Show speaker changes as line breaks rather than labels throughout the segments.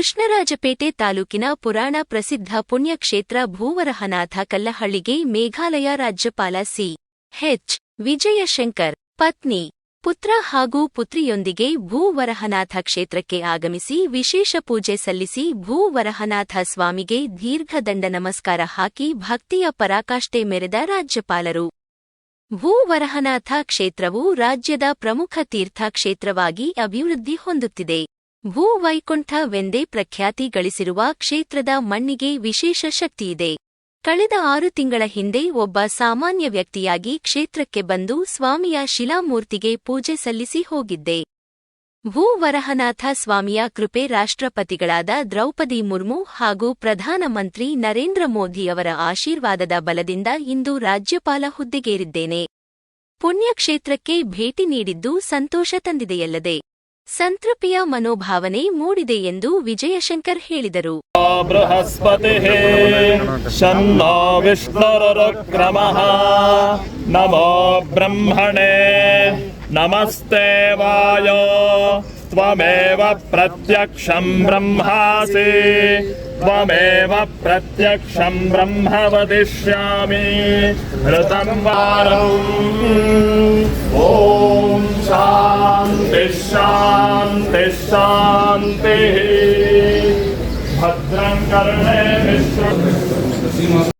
ಕೃಷ್ಣರಾಜಪೇಟೆ ತಾಲೂಕಿನ ಪುರಾಣ ಪ್ರಸಿದ್ಧ ಪುಣ್ಯಕ್ಷೇತ್ರ ಭೂವರಹನಾಥ ಕಲ್ಲಹಳ್ಳಿಗೆ ಮೇಘಾಲಯ ರಾಜ್ಯಪಾಲ ಸಿ. ಹೆಚ್ ವಿಜಯಶಂಕರ್ ಪತ್ನಿ, ಪುತ್ರ ಹಾಗೂ ಪುತ್ರಿಯೊಂದಿಗೆ ಭೂವರಹನಾಥ ಕ್ಷೇತ್ರಕ್ಕೆ ಆಗಮಿಸಿ ವಿಶೇಷ ಪೂಜೆ ಸಲ್ಲಿಸಿ ಭೂವರಹನಾಥ ಸ್ವಾಮಿಗೆ ದೀರ್ಘದಂಡ ನಮಸ್ಕಾರ ಹಾಕಿ ಭಕ್ತಿಯ ಪರಾಕಾಷ್ಠೆ ಮೆರೆದ ರಾಜ್ಯಪಾಲರು. ಭೂವರಹನಾಥ ಕ್ಷೇತ್ರವು ರಾಜ್ಯದ ಪ್ರಮುಖ ತೀರ್ಥ ಕ್ಷೇತ್ರವಾಗಿ ಅಭಿವೃದ್ಧಿ ಹೊಂದುತ್ತಿದೆ. ಭೂವೈಕುಂಠವೆಂದೇ ಪ್ರಖ್ಯಾತಿ ಗಳಿಸಿರುವ ಕ್ಷೇತ್ರದ ಮಣ್ಣಿಗೆ ವಿಶೇಷ ಶಕ್ತಿಯಿದೆ. ಕಳೆದ ಆರು ತಿಂಗಳ ಹಿಂದೆ ಒಬ್ಬ ಸಾಮಾನ್ಯ ವ್ಯಕ್ತಿಯಾಗಿ ಕ್ಷೇತ್ರಕ್ಕೆ ಬಂದು ಸ್ವಾಮಿಯ ಶಿಲಾಮೂರ್ತಿಗೆ ಪೂಜೆ ಸಲ್ಲಿಸಿ ಹೋಗಿದ್ದೆ. ಭೂವರಹನಾಥ ಸ್ವಾಮಿಯ ಕೃಪೆ ರಾಷ್ಟ್ರಪತಿಗಳಾದ ದ್ರೌಪದಿ ಮುರ್ಮು ಹಾಗೂ ಪ್ರಧಾನಮಂತ್ರಿ ನರೇಂದ್ರ ಮೋದಿಯವರ ಆಶೀರ್ವಾದದ ಬಲದಿಂದ ಇಂದು ರಾಜ್ಯಪಾಲ ಹುದ್ದೆಗೇರಿದ್ದೇನೆ. ಪುಣ್ಯಕ್ಷೇತ್ರಕ್ಕೆ ಭೇಟಿ ನೀಡಿದ್ದು ಸಂತೋಷ ತಂದಿದೆಯಲ್ಲದೆ. ಸಂತೃಪಿಯ ಮನೋಭಾವನೆ ಮೂಡಿದೆ ಎಂದು ವಿಜಯಶಂಕರ್ ಹೇಳಿದರು.
ಬೃಹಸ್ಪತಿ ಶನ್ನೋ ವಿಷ್ಣುರು ಕ್ರಮಃ ನಮೋ ಬ್ರಹ್ಮಣೇ. नमस्ते वायो। त्वमेव प्रत्यक्षं ब्रह्मासि। त्वमेव प्रत्यक्षं ब्रह्म वदिष्यामि। ऋतं वारम् ॐ शान्तिः शान्तिः शान्तिः। भद्रं कर्णे विश्व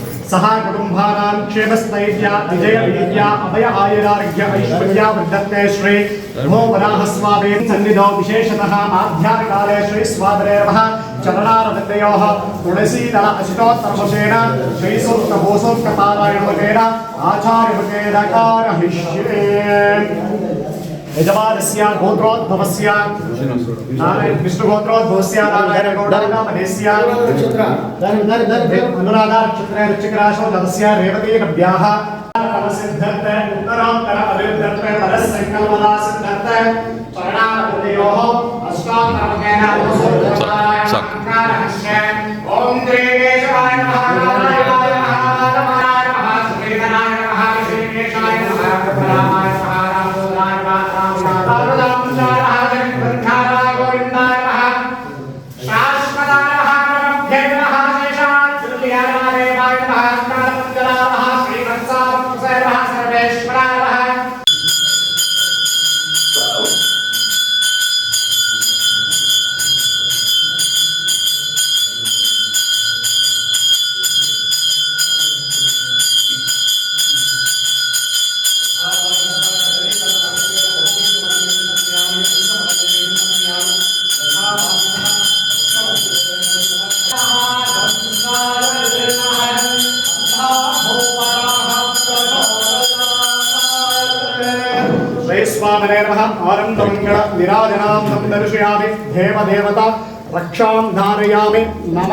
సహా కుటుంబానాం క్షేమస్థైర్య విజయ వీర్య అభయ ఆయురారోగ్య ఐశ్వర్య వృద్ధత్తే శ్రీ నమో వరాహస్వామే సన్నిధౌ విశేషతః ఆధ్యాకాలే శ్రీ స్వాదరేవః చరణారవిందయో తులసీద అశితోత్తరభుషేణ శ్రీసూక్త భూసూక్త పారాయణ వగేర కారహిష్యే. यजमानस्या गोत्रोद्भवस्या नारायण विष्णु गोत्रोद्भवस्या नारायण गौडाना मनेस्या अनुराधा क्षत्रे रुचिकराशो जलस्या रेवती कव्याः सिद्धर्थ उत्तरोत्तर अभिवृद्धर्थ परसंकल्पदा सिद्धर्थ परणामयोः अष्टाङ्गेन उपसंहाराय ओम त्रिनेशाय महाकालाय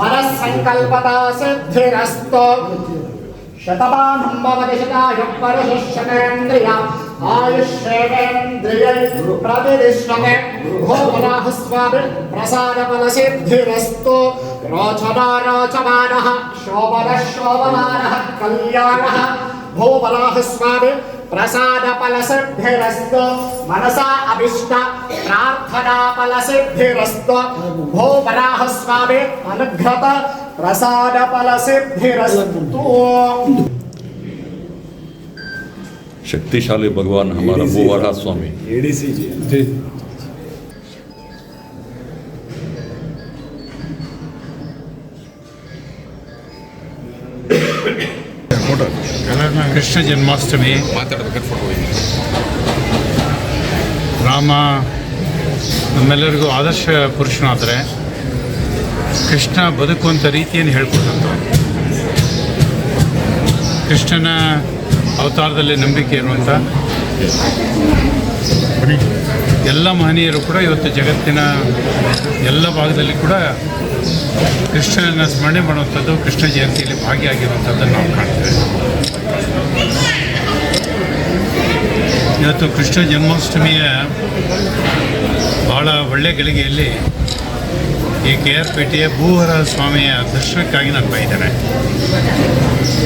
मनस्सङ्कल्पता सिद्धिरस्तो शतमानं भवति शतायुः परशिष्यतेन्द्रिय आयुष्येवेन्द्रियै प्रतिष्ठते भोमनाः स्वामि प्रसादफलसिद्धिरस्तु रोचना रोचमानः शोभनः, शोभमानः, कल्याणः। भूमनाः स्वामि प्रसाद फलसिद्धिस्त मनसा अभीष्ट प्रार्थना फलसिद्धिस्त भोपराह स्वामी अनुघ्रत प्रसाद फलसिद्धिस्त
शक्तिशाली भगवान हमारा वो स्वामी। एडीसी जी।
ಕೃಷ್ಣ ಜನ್ಮಾಷ್ಟಮಿ ರಾಮ ನಮ್ಮೆಲ್ಲರಿಗೂ ಆದರ್ಶ ಪುರುಷನಾದರೆ ಕೃಷ್ಣ ಬದುಕುವಂಥ ರೀತಿಯನ್ನು ಹೇಳ್ಕೊಟ್ಟಂತ ಕೃಷ್ಣನ ಅವತಾರದಲ್ಲಿ ನಂಬಿಕೆ ಇರುವಂಥ ಎಲ್ಲ ಮಹನೀಯರು ಕೂಡ ಇವತ್ತು ಜಗತ್ತಿನ ಎಲ್ಲ ಭಾಗದಲ್ಲಿ ಕೂಡ ಕೃಷ್ಣನ ಸ್ಮರಣೆ ಮಾಡುವಂಥದ್ದು ಕೃಷ್ಣ ಜಯಂತಿಯಲ್ಲಿ ಭಾಗಿಯಾಗಿರುವಂಥದ್ದನ್ನು ನಾವು ಕಾಣ್ತೇವೆ. ಇವತ್ತು ಕೃಷ್ಣ ಜನ್ಮಾಷ್ಟಮಿಯ ಭಾಳ ಒಳ್ಳೆ ಗಳಿಗೆಯಲ್ಲಿ ಈ ಕೆ ಆರ್ ಪೇಟೆಯ ಭೂವರ ಸ್ವಾಮಿಯ ದರ್ಶನಕ್ಕಾಗಿ ನಾನು ಬೈತಾರೆ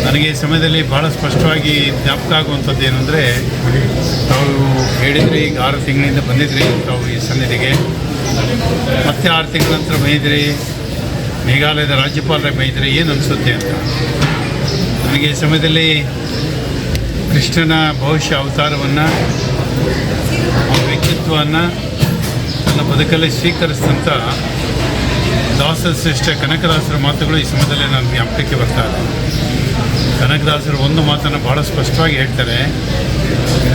ನನಗೆ ಈ ಸಮಯದಲ್ಲಿ ಭಾಳ ಸ್ಪಷ್ಟವಾಗಿ ಜ್ಞಾಪಕ ಆಗುವಂಥದ್ದು ಏನಂದರೆ ತಾವು ಹೇಳಿದ್ರಿ, ಈಗ ಆರು ತಿಂಗಳಿಂದ ಬಂದಿದ್ರಿ ತಾವು ಈ ಸನ್ನಿಧಿಗೆ. ಮತ್ತೆ ಆರು ತಿಂಗಳ ನಂತರ ಬೈದ್ರಿ, ಮೇಘಾಲಯದ ರಾಜ್ಯಪಾಲರ ಬೈದ್ರಿ, ಏನು ಅನಿಸುತ್ತೆ ಅಂತ. ನನಗೆ ಈ ಸಮಯದಲ್ಲಿ ಕೃಷ್ಣನ ಭವಿಷ್ಯ ಅವತಾರವನ್ನು, ಅವನ ವ್ಯಕ್ತಿತ್ವವನ್ನು ತನ್ನ ಬದುಕಲ್ಲಿ ಸ್ವೀಕರಿಸಿದಂಥ ದಾಸ ಶ್ರೇಷ್ಠ ಕನಕದಾಸರ ಮಾತುಗಳು ಈ ಸಮಯದಲ್ಲಿ ನನ್ನ ಜ್ಞಾಪಕಕ್ಕೆ ಬರ್ತಾ ಇದೆ. ಕನಕದಾಸರು ಒಂದು ಮಾತನ್ನು ಭಾಳ ಸ್ಪಷ್ಟವಾಗಿ ಹೇಳ್ತಾರೆ.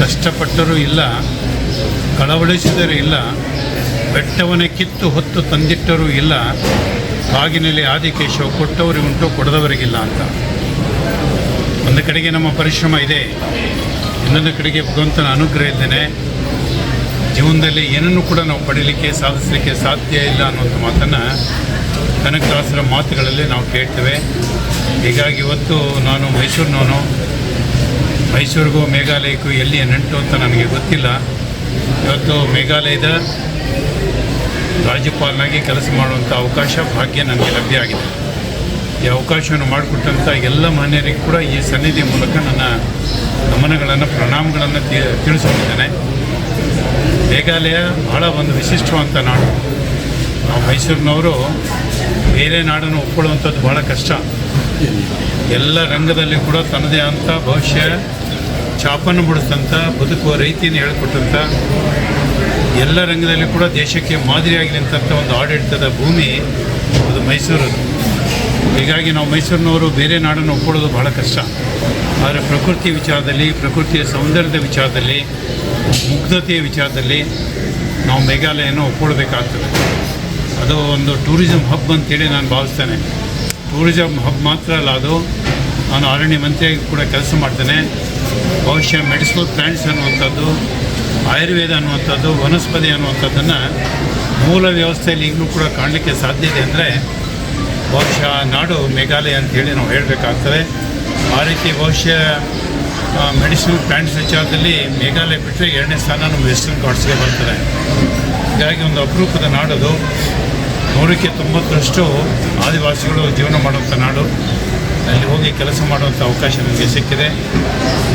ಕಷ್ಟಪಟ್ಟರೂ ಇಲ್ಲ, ಕಳವಳಿಸಿದರೂ ಇಲ್ಲ, ಬೆಟ್ಟವನ್ನೇ ಕಿತ್ತು ಹೊತ್ತು ತಂದಿಟ್ಟರೂ ಇಲ್ಲ, ಕಾಗಿನಲ್ಲಿ ಆದಿಕೇಶವ ಕೊಟ್ಟವರಿಗೆ ಉಂಟು ಕೊಡದವರಿಗಿಲ್ಲ ಅಂತ. ಒಂದು ಕಡೆಗೆ ನಮ್ಮ ಪರಿಶ್ರಮ ಇದೆ, ಇನ್ನೊಂದು ಕಡೆಗೆ ಭಗವಂತನ ಅನುಗ್ರಹ ಇದ್ದೇನೆ ಜೀವನದಲ್ಲಿ ಏನನ್ನು ಕೂಡ ನಾವು ಪಡೀಲಿಕ್ಕೆ, ಸಾಧಿಸಲಿಕ್ಕೆ ಸಾಧ್ಯ ಇಲ್ಲ ಅನ್ನುವಂಥ ಮಾತನ್ನು ಕನಕದಾಸರ ಮಾತುಗಳಲ್ಲಿ ನಾವು ಕೇಳ್ತೇವೆ. ಹೀಗಾಗಿ ಇವತ್ತು ನಾನು ಮೈಸೂರಿನವನು, ಮೈಸೂರಿಗೂ ಮೇಘಾಲಯಕ್ಕೂ ಎಲ್ಲಿ ನೆಂಟು ಅಂತ ನನಗೆ ಗೊತ್ತಿಲ್ಲ. ಇವತ್ತು ಮೇಘಾಲಯದ ರಾಜ್ಯಪಾಲನಾಗಿ ಕೆಲಸ ಮಾಡುವಂಥ ಅವಕಾಶ, ಭಾಗ್ಯ ನನಗೆ ಲಭ್ಯ ಆಗಿದೆ. ಈ ಅವಕಾಶವನ್ನು ಮಾಡಿಕೊಟ್ಟಂಥ ಎಲ್ಲ ಮಾನ್ಯರಿಗೆ ಕೂಡ ಈ ಸನ್ನಿಧಿ ಮೂಲಕ ನನ್ನ ಗಮನಗಳನ್ನು ಪ್ರಣಾಮಗಳನ್ನು ತಿಳಿಸ್ಕೊಂಡಿದ್ದೇನೆ. ಮೇಘಾಲಯ ಬಹಳ ಒಂದು ವಿಶಿಷ್ಟವಂಥ ನಾಡು. ನಾವು ಮೈಸೂರಿನವರು ಬೇರೆ ನಾಡನ್ನು ಒಪ್ಕೊಳ್ಳುವಂಥದ್ದು ಭಾಳ ಕಷ್ಟ. ಎಲ್ಲ ರಂಗದಲ್ಲಿ ಕೂಡ ತನ್ನದೇ ಆದಂಥ ಭವಿಷ್ಯ ಛಾಪನ್ನು ಬಿಡಿಸಿದಂಥ ಬದುಕುವ ರೀತಿಯನ್ನು ಹೇಳಿಕೊಟ್ಟಂಥ ಎಲ್ಲ ರಂಗದಲ್ಲಿ ಕೂಡ ದೇಶಕ್ಕೆ ಮಾದರಿಯಾಗಿ ನಿಂತಂಥ ಒಂದು ಆಡಳಿತದ ಭೂಮಿ ಅದು ಮೈಸೂರು ಹೀಗಾಗಿ ನಾವು ಮೈಸೂರಿನವರು ಬೇರೆ ನಾಡನ್ನು ಒಪ್ಕೊಳ್ಳೋದು ಬಹಳ ಕಷ್ಟ. ಆದರೆ ಪ್ರಕೃತಿ ವಿಚಾರದಲ್ಲಿ, ಪ್ರಕೃತಿಯ ಸೌಂದರ್ಯದ ವಿಚಾರದಲ್ಲಿ, ಮುಗ್ಧತೆಯ ವಿಚಾರದಲ್ಲಿ ನಾವು ಮೇಘಾಲಯನ್ನು ಒಪ್ಕೊಳ್ಬೇಕಾಗ್ತದೆ. ಅದು ಒಂದು ಟೂರಿಸಂ ಹಬ್ ಅಂತೇಳಿ ನಾನು ಭಾವಿಸ್ತೇನೆ. ಟೂರಿಸಂ ಹಬ್ ಮಾತ್ರ ಅಲ್ಲ ಅದು. ನಾನು ಅರಣ್ಯ ಮಂತ್ರಿಯಾಗಿ ಕೂಡ ಕೆಲಸ ಮಾಡ್ತೇನೆ. ಬಹುಶಃ ಮೆಡಿಸಿನಲ್ ಪ್ಲ್ಯಾಂಟ್ಸ್ ಅನ್ನುವಂಥದ್ದು, ಆಯುರ್ವೇದ ಅನ್ನುವಂಥದ್ದು, ವನಸ್ಪತಿ ಅನ್ನುವಂಥದ್ದನ್ನು ಮೂಲ ವ್ಯವಸ್ಥೆಯಲ್ಲಿ ಈಗಲೂ ಕೂಡ ಕಾಣಲಿಕ್ಕೆ ಇದೆ ಅಂದರೆ ಬಹುಶಃ ನಾಡು ಮೇಘಾಲಯ ಅಂತೇಳಿ ನಾವು ಹೇಳಬೇಕಾಗ್ತದೆ. ಆ ರೀತಿ ಬಹುಶಃ ಮೆಡಿಸಿನಲ್ ಪ್ಲ್ಯಾಂಟ್ಸ್ ವಿಚಾರದಲ್ಲಿ ಮೇಘಾಲಯ ಬಿಟ್ಟರೆ ಎರಡನೇ ಸ್ಥಾನ ನಮ್ಮ ವೆಸ್ಟರ್ನ್ ಘಾಟ್ಸ್ಗೆ ಬರ್ತದೆ. ಹೀಗಾಗಿ ಒಂದು ಅಪರೂಪದ ನಾಡದು ನೂರಕ್ಕೆ ತೊಂಬತ್ತರಷ್ಟು ಆದಿವಾಸಿಗಳು ಜೀವನ ಮಾಡುವಂಥ ನಾಡು. ಅಲ್ಲಿ ಹೋಗಿ ಕೆಲಸ ಮಾಡುವಂಥ ಅವಕಾಶ ನನಗೆ ಸಿಕ್ಕಿದೆ.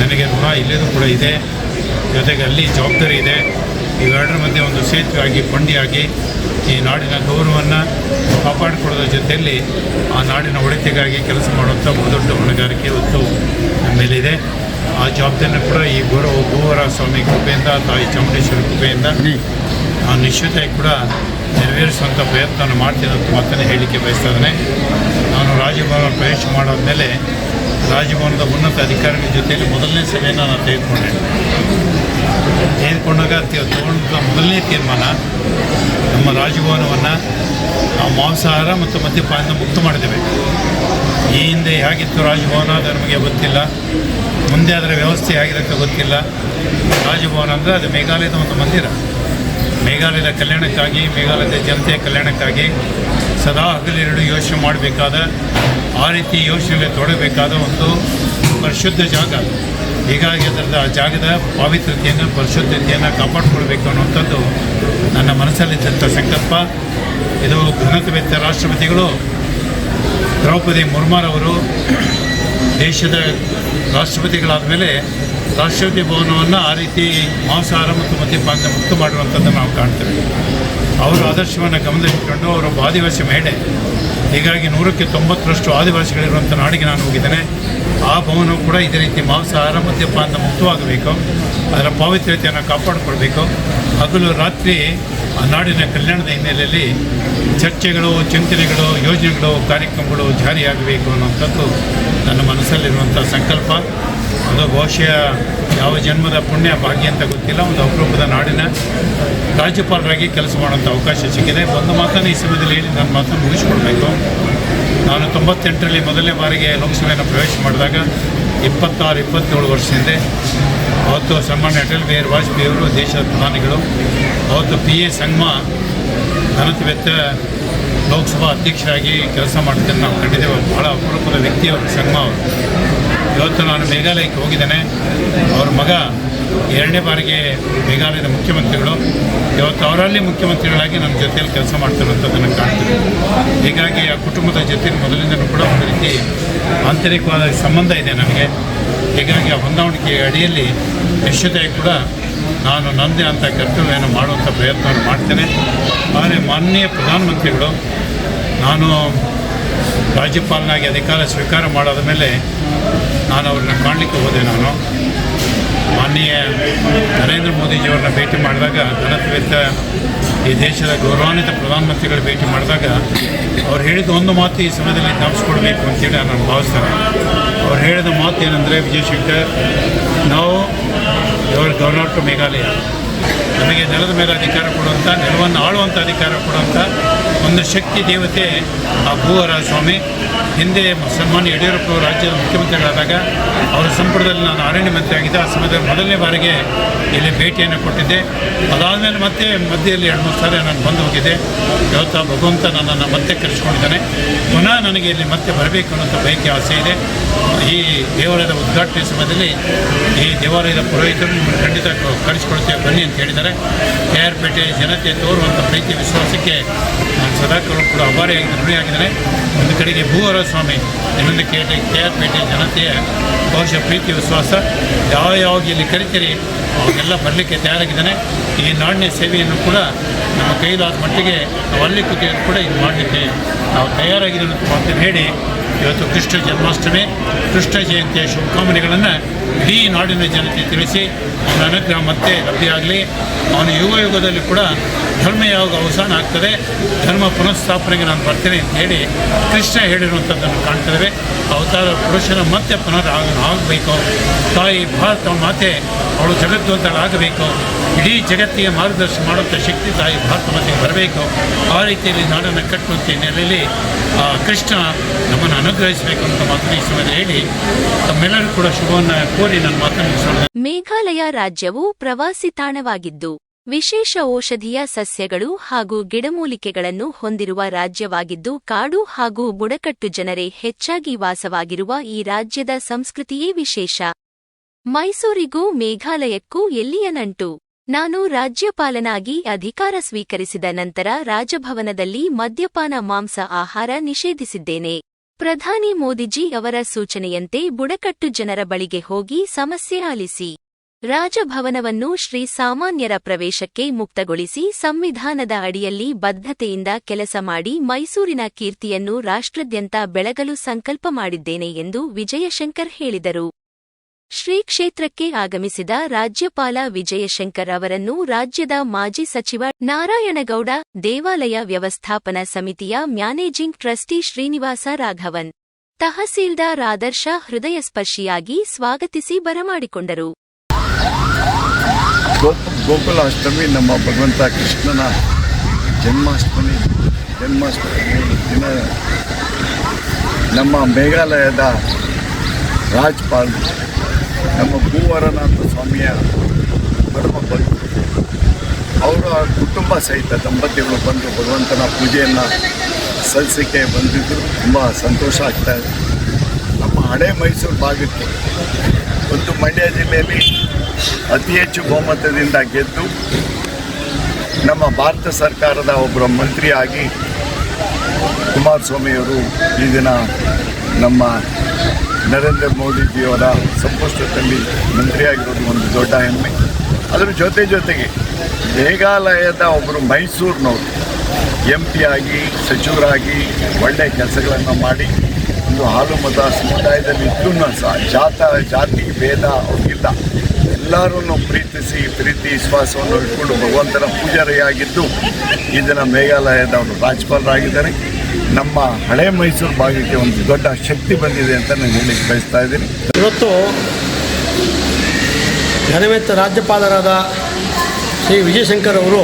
ನನಗೆ ಋಣ ಇಲ್ಲಿಯೂ ಕೂಡ ಇದೆ. ಜೊತೆಗೆ ಅಲ್ಲಿ ಜವಾಬ್ದಾರಿ ಇದೆ. ಇವೆರಡರ ಮಧ್ಯೆ ಒಂದು ಸೇತುವೆಯಾಗಿ ಕೊಂಡಿಯಾಗಿ ಈ ನಾಡಿನ ಗೌರವವನ್ನು ಕಾಪಾಡಿಕೊಳ್ಳೋದ್ರ ಜೊತೆಯಲ್ಲಿ ಆ ನಾಡಿನ ಒಳಿತಿಗಾಗಿ ಕೆಲಸ ಮಾಡುವಂಥ ಬಹುದೊಡ್ಡ ಹೊಣೆಗಾರಿಕೆ ಇವತ್ತು ನಮ್ಮ ಮೇಲಿದೆ. ಆ ಜವಾಬ್ದಾರಿನ ಕೂಡ ಈ ಗೌರವ ಗೋವರ ಸ್ವಾಮಿ ಕೃಪೆಯಿಂದ, ತಾಯಿ ಚಾಮುಂಡೇಶ್ವರಿ ಕೃಪೆಯಿಂದ ಆ ನಿಶ್ಚಿತವಾಗಿ ಕೂಡ ನೆರವೇರಿಸುವಂಥ ಪ್ರಯತ್ನವನ್ನು ಮಾಡ್ತೀನಿ ಅಂತ ಮಾತನ್ನು ಹೇಳಲಿಕ್ಕೆ ಬಯಸ್ತಾ ನಾನು ರಾಜಭವನ ಪ್ರವೇಶ ಮಾಡಾದ್ಮೇಲೆ ರಾಜಭವನದ ಉನ್ನತ ಅಧಿಕಾರಿಗಳ ಜೊತೆಯಲ್ಲಿ ಮೊದಲನೇ ಸಭೆಯನ್ನು ನಾನು ತೆಗೆದುಕೊಂಡೆ. ತೆಗೆದುಕೊಂಡಾಗ ತಗೊಂಡ ಮೊದಲನೇ ತೀರ್ಮಾನ ನಮ್ಮ ರಾಜಭವನವನ್ನು ನಾವು ಮಾಂಸಾಹಾರ ಮತ್ತು ಮದ್ಯಪಾನ ಮುಕ್ತ ಮಾಡಿದ್ದೇವೆ. ಈ ಹಿಂದೆ ಹೇಗಿತ್ತು ರಾಜಭವನ ಅದು ನಮಗೆ ಗೊತ್ತಿಲ್ಲ. ಮುಂದೆ ಅದರ ವ್ಯವಸ್ಥೆ ಹೇಗಿರುತ್ತೆ ಗೊತ್ತಿಲ್ಲ. ರಾಜಭವನ ಅಂದರೆ ಅದು ಮೇಘಾಲಯದ ಒಂದು ಮಂದಿರ. ಮೇಘಾಲಯದ ಕಲ್ಯಾಣಕ್ಕಾಗಿ, ಮೇಘಾಲಯದ ಜನತೆಯ ಕಲ್ಯಾಣಕ್ಕಾಗಿ ಸದಾ ಹಗಲಿರಡು ಯೋಚನೆ ಮಾಡಬೇಕಾದ, ಆ ರೀತಿ ಯೋಚನೆಯಲ್ಲಿ ತೊಡಬೇಕಾದ ಒಂದು ಪರಿಶುದ್ಧ ಜಾಗ. ಹೀಗಾಗಿ ಅದರದ ಆ ಜಾಗದ ಪಾವಿತ್ರತೆಯನ್ನು ಪರಿಶುದ್ಧತೆಯನ್ನು ಕಾಪಾಡಿಕೊಳ್ಬೇಕು ಅನ್ನುವಂಥದ್ದು ನನ್ನ ಮನಸ್ಸಲ್ಲಿದ್ದಂಥ ಸಂಕಲ್ಪ. ಇದು ಘನತವೆತ್ತ ರಾಷ್ಟ್ರಪತಿಗಳು ದ್ರೌಪದಿ ಮುರ್ಮರವರು ದೇಶದ ರಾಷ್ಟ್ರಪತಿಗಳಾದ ಮೇಲೆ ರಾಷ್ಟ್ರಪತಿ ಭವನವನ್ನು ಆ ರೀತಿ ಮಾಂಸಾಹಾರ ಮತ್ತು ಮದ್ಯಪಾನ ಮುಕ್ತ ಮಾಡಿರುವಂಥದ್ದು ನಾವು ಕಾಣ್ತೇವೆ. ಅವರು ಆದರ್ಶವನ್ನು ಗಮನದಲ್ಲಿಟ್ಟುಕೊಂಡು ಅವರು ಆದಿವಾಸಿ ಮಹಿಳೆ. ಹೀಗಾಗಿ ನೂರಕ್ಕೆ ತೊಂಬತ್ತರಷ್ಟು ಆದಿವಾಸಿಗಳಿರುವಂಥ ನಾಡಿಗೆ ನಾನು ಹೋಗಿದ್ದೇನೆ. ಆ ಭವನವು ಕೂಡ ಇದೇ ರೀತಿ ಮಾಂಸಾಹಾರ ಮದ್ಯಪಾನ ಮುಕ್ತವಾಗಬೇಕು. ಅದರ ಪಾವಿತ್ರ್ಯತೆಯನ್ನು ಕಾಪಾಡಿಕೊಳ್ಬೇಕು. ಹಗಲು ರಾತ್ರಿ ಆ ನಾಡಿನ ಕಲ್ಯಾಣದ ಹಿನ್ನೆಲೆಯಲ್ಲಿ ಚರ್ಚೆಗಳು, ಚಿಂತನೆಗಳು, ಯೋಜನೆಗಳು, ಕಾರ್ಯಕ್ರಮಗಳು ಜಾರಿಯಾಗಬೇಕು ಅನ್ನುವಂಥದ್ದು ನನ್ನ ಮನಸ್ಸಲ್ಲಿರುವಂಥ ಸಂಕಲ್ಪ. ಅದು ಬಹುಶಃ ಯಾವ ಜನ್ಮದ ಪುಣ್ಯ ಭಾಗ್ಯ ಅಂತ ಗೊತ್ತಿಲ್ಲ, ಒಂದು ಅಪರೂಪದ ನಾಡಿನ ರಾಜ್ಯಪಾಲರಾಗಿ ಕೆಲಸ ಮಾಡುವಂಥ ಅವಕಾಶ ಸಿಕ್ಕಿದೆ. ಒಂದು ಮಾತನ್ನು ಈ ಸಮಯದಲ್ಲಿ ಹೇಳಿ, ನನ್ನ ಮಾತನ್ನು ಮುಗಿಸ್ಕೊಳ್ಬೇಕು. ನಾನು ತೊಂಬತ್ತೆಂಟರಲ್ಲಿ ಮೊದಲನೇ ಬಾರಿಗೆ ಲೋಕಸಭೆಯನ್ನು ಪ್ರವೇಶ ಮಾಡಿದಾಗ ಇಪ್ಪತ್ತಾರು, ಇಪ್ಪತ್ತೇಳು ವರ್ಷ ಹಿಂದೆ ಅವತ್ತು ಸನ್ಮಾನ್ಯ ಅಟಲ್ ಬಿಹಾರಿ ವಾಜಪೇಯಿ ಅವರು ದೇಶದ ಪ್ರಧಾನಿಗಳು, ಅವತ್ತು ಪಿ ಎ ಸಂಗಮ ಘನತೆವೆತ್ತ ಲೋಕಸಭಾ ಅಧ್ಯಕ್ಷರಾಗಿ ಕೆಲಸ ಮಾಡಿದ್ದನ್ನು ನಾವು ಕಂಡಿದ್ದೇವೆ. ಭಾಳ ಅಪರೂಪದ ವ್ಯಕ್ತಿ ಅವರು, ಸಂಗಮ ಅವರು. ಇವತ್ತು ನಾನು ಮೇಘಾಲಯಕ್ಕೆ ಹೋಗಿದ್ದೇನೆ. ಅವ್ರ ಮಗ ಎರಡನೇ ಬಾರಿಗೆ ಮೇಘಾಲಯದ ಮುಖ್ಯಮಂತ್ರಿಗಳು. ಇವತ್ತು ಅವರಲ್ಲಿ ಮುಖ್ಯಮಂತ್ರಿಗಳಾಗಿ ನಮ್ಮ ಜೊತೆಯಲ್ಲಿ ಕೆಲಸ ಮಾಡ್ತಿರುವಂಥದ್ದನ್ನು ಕಾಣ್ತೀವಿ ಹೀಗಾಗಿ ಆ ಕುಟುಂಬದ ಜೊತೆ ಮೊದಲಿಂದಲೂ ಕೂಡ ಒಂದು ರೀತಿ ಆಂತರಿಕವಾದ ಸಂಬಂಧ ಇದೆ ನನಗೆ. ಹೀಗಾಗಿ ಆ ಹೊಂದಾವಣಿಕೆಯ ಅಡಿಯಲ್ಲಿ ನಿಶ್ಚಿತ ಕೂಡ ನಾನು ನನ್ನದೇ ಅಂತ ಕರ್ತವ್ಯವನ್ನು ಮಾಡುವಂಥ ಪ್ರಯತ್ನವನ್ನು ಮಾಡ್ತೇನೆ. ಆದರೆ ಮಾನ್ಯ ಪ್ರಧಾನಮಂತ್ರಿಗಳು, ನಾನು ರಾಜ್ಯಪಾಲನಾಗಿ ಅಧಿಕಾರ ಸ್ವೀಕಾರ ಮಾಡಾದ ಮೇಲೆ ನಾನು ಅವ್ರನ್ನ ಕಾಣಲಿಕ್ಕೆ ಹೋದೆ ನಾನು. ಮಾನ್ಯ ನರೇಂದ್ರ ಮೋದಿಜಿಯವ್ರನ್ನ ಭೇಟಿ ಮಾಡಿದಾಗ ಘನತ್ವೆತ್ತ ಈ ದೇಶದ ಗೌರವಾನ್ವಿತ ಪ್ರಧಾನಮಂತ್ರಿಗಳ ಭೇಟಿ ಮಾಡಿದಾಗ, ಅವ್ರು ಹೇಳಿದ ಒಂದು ಮಾತು ಈ ಸಮಯದಲ್ಲಿ ಜ್ಞಾಪಿಸ್ಕೊಳ್ಬೇಕು ಅಂತೇಳಿ ನಾನು ಭಾವಿಸ್ತೇನೆ. ಅವ್ರು ಹೇಳಿದ ಮಾತು ಏನಂದರೆ ವಿಜಯಶಂಕರ್ ನಾವು ಯುವರ್ ಗವರ್ನರ್ ಟು ಮೇಘಾಲಯ. ನಮಗೆ ನೆಲದ ಮೇಲೆ ಅಧಿಕಾರ ಕೊಡುವಂಥ ನೆಲವನ್ನು ಆಳುವಂಥ ಅಧಿಕಾರ ಕೊಡುವಂಥ ಒಂದು ಶಕ್ತಿ ದೇವತೆ ಆ ಭೂವರಾಜಸ್ವಾಮಿ ಹಿಂದೆ ಸನ್ಮಾನ ಯಡಿಯೂರಪ್ಪ ರಾಜ್ಯದ ಮುಖ್ಯಮಂತ್ರಿಗಳಾದಾಗ ಅವರ ಸಂಪುಟದಲ್ಲಿ ನಾನು ಅರಣ್ಯ ಮಂತ್ರಿ ಆಗಿದ್ದೆ ಆ ಸಮಯದಲ್ಲಿ ಮೊದಲನೇ ಬಾರಿಗೆ ಇಲ್ಲಿ ಭೇಟಿಯನ್ನು ಕೊಟ್ಟಿದ್ದೆ. ಅದಾದಮೇಲೆ ಮತ್ತೆ ಮಧ್ಯದಲ್ಲಿ ಎರಡು ಮೂರು ಸಾರಿ ನಾನು ಬಂದು ಹೋಗಿದ್ದೆ. ಇವತ್ತು ಭಗವಂತ ನನ್ನನ್ನು ಮತ್ತೆ ಕರೆಸ್ಕೊಂಡಿದ್ದಾನೆ. ಪುನಃ ನನಗೆ ಇಲ್ಲಿ ಮತ್ತೆ ಬರಬೇಕು ಅನ್ನೋಂಥ ಬಯಕೆ, ಆಸೆ ಇದೆ. ಈ ದೇವಾಲಯದ ಉದ್ಘಾಟನೆ ಸಮಯದಲ್ಲಿ ಈ ದೇವಾಲಯದ ಪುರೋಹಿತರು ಖಂಡಿತ ಕರೆಸಿಕೊಳ್ತೇವೆ. ಬನ್ನಿ ಅಂತ ಹೇಳಿದ್ದಾರೆ. ಕೆ ಆರ್ ಪೇಟೆ ಜನತೆ ತೋರುವಂಥ ಪ್ರೀತಿ, ವಿಶ್ವಾಸಕ್ಕೆ ನಾನು ಸದಾಕಾಲ ಕೂಡ ಅಭಾರಿಯಾಗಿ ಋಣಿಯಾಗಿದ್ದೇನೆ ಒಂದು ಕಡೆಗೆ ಭೂವರ ಸ್ವಾಮಿ ಇನ್ನೊಂದು ಕೇಟೆ ಕೆ ಆರ್ ಪೇಟೆ ಜನತೆಯ ಬಹುಶಃ ಪ್ರೀತಿ ವಿಶ್ವಾಸ. ಯಾವ ಯಾವಾಗ ಇಲ್ಲಿ ಕರಿತೀರಿ ಅವಾಗೆಲ್ಲ ಬರಲಿಕ್ಕೆ ತಯಾರಾಗಿದ್ದಾನೆ. ಈ ನಾಣ್ಯ ಸೇವೆಯನ್ನು ಕೂಡ ನಮ್ಮ ಕೈಲಾದ ಮಟ್ಟಿಗೆ ನಾವು ಅಲ್ಲಿ ಕೂಡ ಇದು ಮಾಡಲಿಕ್ಕೆ ನಾವು ತಯಾರಾಗಿದ್ದೀವಿ ಅಂತ ಹೇಳಿ, ಇವತ್ತು ಕೃಷ್ಣ ಜನ್ಮಾಷ್ಟಮಿ, ಕೃಷ್ಣ ಜಯಂತಿಯ ಶುಭಕಾಮನೆಗಳನ್ನು ಇಡೀ ನಾಡಿನ ಜನತೆ ತಿಳಿಸಿ ಅವನ ಅನುಗ್ರಹ ಮತ್ತೆ ಲಭ್ಯ ಆಗಲಿ. ಅವನ ಯುಗ ಯುಗದಲ್ಲಿ ಕೂಡ ಧರ್ಮ ಯಾವಾಗ ಅವಸಾನ ಆಗ್ತದೆ. ಧರ್ಮ ಪುನಃಸ್ಥಾಪನೆಗೆ ನಾನು ಬರ್ತೇನೆ ಅಂತ ಹೇಳಿ ಕೃಷ್ಣ ಹೇಳಿರುವಂಥದ್ದನ್ನು ಕಾಣ್ತಿದ್ದೇವೆ ಅವತಾರ ಪುರುಷನ ಮತ್ತೆ ಪುನರ್ ಆಗ ಆಗಬೇಕು. ತಾಯಿ ಭಾರತ ಮಾತೆ, ಅವಳು ಜಗದ್ವಂತಳಾಗಬೇಕು ಇಡೀ ಜಗತ್ತಿಗೆ ಮಾರ್ಗದರ್ಶನ ಮಾಡುವಂಥ ಶಕ್ತಿ ತಾಯಿ ಭಾರತ ಮಾತೆಗೆ ಬರಬೇಕು. ಆ ರೀತಿಯಲ್ಲಿ ನಾಡನ್ನು ಕಟ್ಟುವಂಥ ಹಿನ್ನೆಲೆಯಲ್ಲಿ ಕೃಷ್ಣ ನಮ್ಮನ್ನು ಅನುಗ್ರಹಿಸಬೇಕು ಅಂತ ಮಾತನ್ನು ಈ ಸಮಯದಲ್ಲಿ ಹೇಳಿ, ತಮ್ಮೆಲ್ಲರೂ ಕೂಡ ಶುಭವನ್ನು ಕೋರಿ ನನ್ನ ಮಾತನ್ನು
ಮೇಘಾಲಯ ರಾಜ್ಯವು ಪ್ರವಾಸಿ ತಾಣವಾಗಿದ್ದು ವಿಶೇಷ ಔಷಧೀಯ ಸಸ್ಯಗಳು ಹಾಗೂ ಗಿಡಮೂಲಿಕೆಗಳನ್ನು ಹೊಂದಿರುವ ರಾಜ್ಯವಾಗಿದ್ದು ಕಾಡು ಹಾಗೂ ಬುಡಕಟ್ಟು ಜನರೇ ಹೆಚ್ಚಾಗಿ ವಾಸವಾಗಿರುವ ಈ ರಾಜ್ಯದ ಸಂಸ್ಕೃತಿಯೇ ವಿಶೇಷ. ಮೈಸೂರಿಗೂ ಮೇಘಾಲಯಕ್ಕೂ ಎಲ್ಲಿಯ ನಂಟು ನಾನು ರಾಜ್ಯಪಾಲನಾಗಿ ಅಧಿಕಾರ ಸ್ವೀಕರಿಸಿದ ನಂತರ ರಾಜಭವನದಲ್ಲಿ ಮದ್ಯಪಾನ ಮಾಂಸ ಆಹಾರ ನಿಷೇಧಿಸಿದ್ದೇನೆ. ಪ್ರಧಾನಿ ಮೋದಿಜಿ ಅವರ ಸೂಚನೆಯಂತೆ ಬುಡಕಟ್ಟು ಜನರ ಬಳಿಗೆ ಹೋಗಿ ಸಮಸ್ಯೆ ಆಲಿಸಿ. ರಾಜಭವನವನ್ನು ಶ್ರೀ ಸಾಮಾನ್ಯರ ಪ್ರವೇಶಕ್ಕೆ ಮುಕ್ತಗೊಳಿಸಿ ಸಂವಿಧಾನದ ಅಡಿಯಲ್ಲಿ ಬದ್ಧತೆಯಿಂದ ಕೆಲಸ ಮಾಡಿ ಮೈಸೂರಿನ ಕೀರ್ತಿಯನ್ನು ರಾಷ್ಟ್ರದ್ಯಂತ ಬೆಳಗಲು ಸಂಕಲ್ಪ ಮಾಡಿದ್ದೇನೆ ಎಂದು ವಿಜಯಶಂಕರ್ ಹೇಳಿದರು. ಶ್ರೀ ಕ್ಷೇತ್ರಕ್ಕೆ ಆಗಮಿಸಿದ ರಾಜ್ಯಪಾಲ ವಿಜಯಶಂಕರ್ ಅವರನ್ನು ರಾಜ್ಯದ ಮಾಜಿ ಸಚಿವ ನಾರಾಯಣಗೌಡ, ದೇವಾಲಯ ವ್ಯವಸ್ಥಾಪನಾ ಸಮಿತಿಯ ಮ್ಯಾನೇಜಿಂಗ್ ಟ್ರಸ್ಟಿ ಶ್ರೀನಿವಾಸ ರಾಘವನ್, ತಹಸೀಲ್ದಾರ್ ಆದರ್ಶ ಹೃದಯಸ್ಪರ್ಶಿಯಾಗಿ ಸ್ವಾಗತಿಸಿ ಬರಮಾಡಿಕೊಂಡರು.
ಗೋಪ್ ಗೋಕುಲಾಷ್ಟಮಿ ನಮ್ಮ ಭಗವಂತ ಕೃಷ್ಣನ ಜನ್ಮಾಷ್ಟಮಿ. ಜನ್ಮಾಷ್ಟಮಿ ದಿನ ನಮ್ಮ ಮೇಘಾಲಯದ ರಾಜ್ಪಾಲ್, ನಮ್ಮ ಭೂವರನಾಥ ಸ್ವಾಮಿಯ ಪರಮ ಭಕ್ತರು ಅವರ ಕುಟುಂಬ ಸಹಿತ ದಂಪತಿಗಳು ಬಂದು ಭಗವಂತನ ಪೂಜೆಯನ್ನು ಸಲ್ಲಿಸಲಿಕ್ಕೆ ಬಂದಿದ್ದರು ತುಂಬ ಸಂತೋಷ ಆಗ್ತಾ ಇದೆ. ನಮ್ಮ ಹಳೆ ಮೈಸೂರು ಭಾಗಕ್ಕೆ ಒಂದು ಮಂಡ್ಯ ಜಿಲ್ಲೆಯಲ್ಲಿ ಅತಿ ಹೆಚ್ಚು ಬಹುಮತದಿಂದ ಗೆದ್ದು ನಮ್ಮ ಭಾರತ ಸರ್ಕಾರದ ಒಬ್ಬರ ಮಂತ್ರಿಯಾಗಿ ಕುಮಾರಸ್ವಾಮಿಯವರು ಈ ದಿನ ನಮ್ಮ ನರೇಂದ್ರ ಮೋದಿಜಿಯವರ ಸಂಪುಷ್ಟದಲ್ಲಿ ಮಂತ್ರಿಯಾಗಿರೋದು ಒಂದು ದೊಡ್ಡ ಹೆಮ್ಮೆ. ಅದರ ಜೊತೆ ಜೊತೆಗೆ ಮೇಘಾಲಯದ ಒಬ್ಬರು ಮೈಸೂರಿನವರು ಎಂ ಪಿ ಆಗಿ ಸಚಿವರಾಗಿ ಒಳ್ಳೆಯ ಕೆಲಸಗಳನ್ನು ಮಾಡಿ ಒಂದು ಹಾಲು ಮತ ಸಮುದಾಯದಲ್ಲಿ ಇದ್ರೂ ಸಹ ಜಾತ, ಜಾತಿ, ಭೇದ ಅವ್ರಿಗಿಲ್ಲ. ಎಲ್ಲರನ್ನು ಪ್ರೀತಿಸಿ, ಪ್ರೀತಿ, ವಿಶ್ವಾಸವನ್ನು ಇಟ್ಕೊಂಡು ಭಗವಂತನ ಪೂಜಾರಿಯಾಗಿದ್ದು ಈ ದಿನ ಮೇಘಾಲಯದವರು ರಾಜ್ಯಪಾಲರಾಗಿದ್ದಾರೆ. ನಮ್ಮ ಹಳೆ ಮೈಸೂರು ಭಾಗಕ್ಕೆ ಒಂದು ದೊಡ್ಡ ಶಕ್ತಿ ಬಂದಿದೆ ಅಂತ ನಾನು ಹೇಳಿಕ್ಕೆ ಬಯಸ್ತಾ ಇದ್ದೀನಿ.
ಇವತ್ತು ಘನವೇತ ರಾಜ್ಯಪಾಲರಾದ ಶ್ರೀ ವಿಜಯಶಂಕರ್ ಅವರು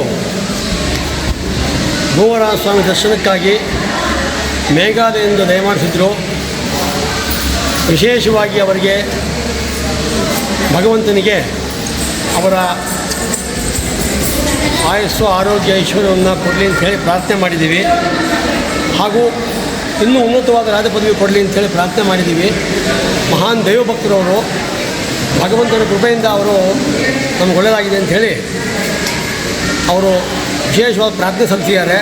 ಭೂವರ ಸ್ವಾಮಿ ದರ್ಶನಕ್ಕಾಗಿ ಮೇಘಾಲಯದಿಂದ ದಯಮಾಡಿಸಿದ್ರು. ವಿಶೇಷವಾಗಿ ಅವರಿಗೆ ಭಗವಂತನಿಗೆ ಅವರ ಆಯಸ್ಸು ಆರೋಗ್ಯ ಐಶ್ವರ್ಯವನ್ನು ಕೊಡಲಿ ಅಂತ ಹೇಳಿ ಪ್ರಾರ್ಥನೆ ಮಾಡಿದ್ದೀವಿ. ಹಾಗೂ ಇನ್ನೂ ಉನ್ನತವಾದ ರಾಜಪದವಿ ಕೊಡಲಿ ಅಂತೇಳಿ ಪ್ರಾರ್ಥನೆ ಮಾಡಿದ್ದೀವಿ. ಮಹಾನ್ ದೈವಭಕ್ತರವರು ಭಗವಂತನ ಕೃಪೆಯಿಂದ ಅವರು ನಮ್ಗೆ ಒಳ್ಳೆಯದಾಗಿದೆ ಅಂಥೇಳಿ ಅವರು ವಿಶೇಷವಾದ ಪ್ರಾರ್ಥನೆ ಸಲ್ಲಿಸಿದ್ದಾರೆ.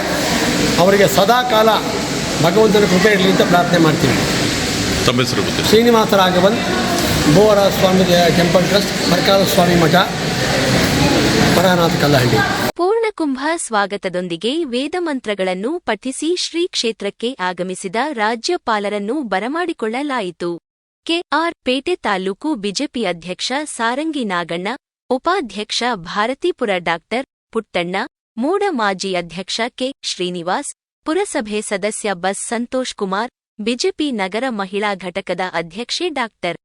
ಅವರಿಗೆ ಸದಾ ಕಾಲ ಭಗವಂತನ ಕೃಪೆ ಇರಲಿ ಅಂತ ಪ್ರಾರ್ಥನೆ ಮಾಡ್ತೀವಿ. ಶ್ರೀನಿವಾಸ ರಾಘವನ್ ಬೋವರ ಸ್ವಾಮಿ ಟೆಂಪಲ್ ಟ್ರಸ್ಟ್ ಸರ್ಕಾರ ಸ್ವಾಮಿ ಮಠ ಪರನಾಥ ಕಲ್ಲಹಳ್ಳಿ
ಪೂರ್ಣಕುಂಭ ಸ್ವಾಗತದೊಂದಿಗೆ ವೇದಮಂತ್ರಗಳನ್ನು ಪಠಿಸಿ ಶ್ರೀ ಕ್ಷೇತ್ರಕ್ಕೆ ಆಗಮಿಸಿದ ರಾಜ್ಯಪಾಲರನ್ನು ಬರಮಾಡಿಕೊಳ್ಳಲಾಯಿತು. ಕೆಆರ್ ಪೇಟೆ ತಾಲೂಕು ಬಿಜೆಪಿ ಅಧ್ಯಕ್ಷ ಸಾರಂಗಿ ನಾಗಣ್ಣ, ಉಪಾಧ್ಯಕ್ಷ ಭಾರತೀಪುರ ಡಾಕ್ಟರ್ ಪುಟ್ಟಣ್ಣ, ಮೂಡ ಮಾಜಿ ಅಧ್ಯಕ್ಷ ಕೆ. ಶ್ರೀನಿವಾಸ್, ಪುರಸಭೆ ಸದಸ್ಯ ಬಸ್ ಸಂತೋಷ್ ಕುಮಾರ್, ಬಿಜೆಪಿ ನಗರ ಮಹಿಳಾ ಘಟಕದ ಅಧ್ಯಕ್ಷೆ doctor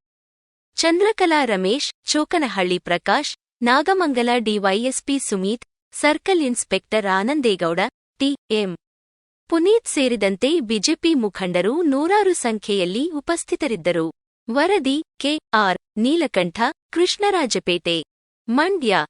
Chandrakala Ramesh, Chokanahalli Prakash, Nagamangala DYSP Sumeet, circle inspector Anandegowda, TM. Puneeth ಸೇರಿದಂತೆ ಬಿಜೆಪಿ ಮುಖಂಡರು ನೂರಾರು ಸಂಖ್ಯೆಯಲ್ಲಿ ಉಪಸ್ಥಿತರಿದ್ದರು. ವರದಿ ಕೆಆರ್ ನೀಲಕಂಠ, ಕೃಷ್ಣರಾಜಪೇಟೆ. ಮಂಡ್ಯ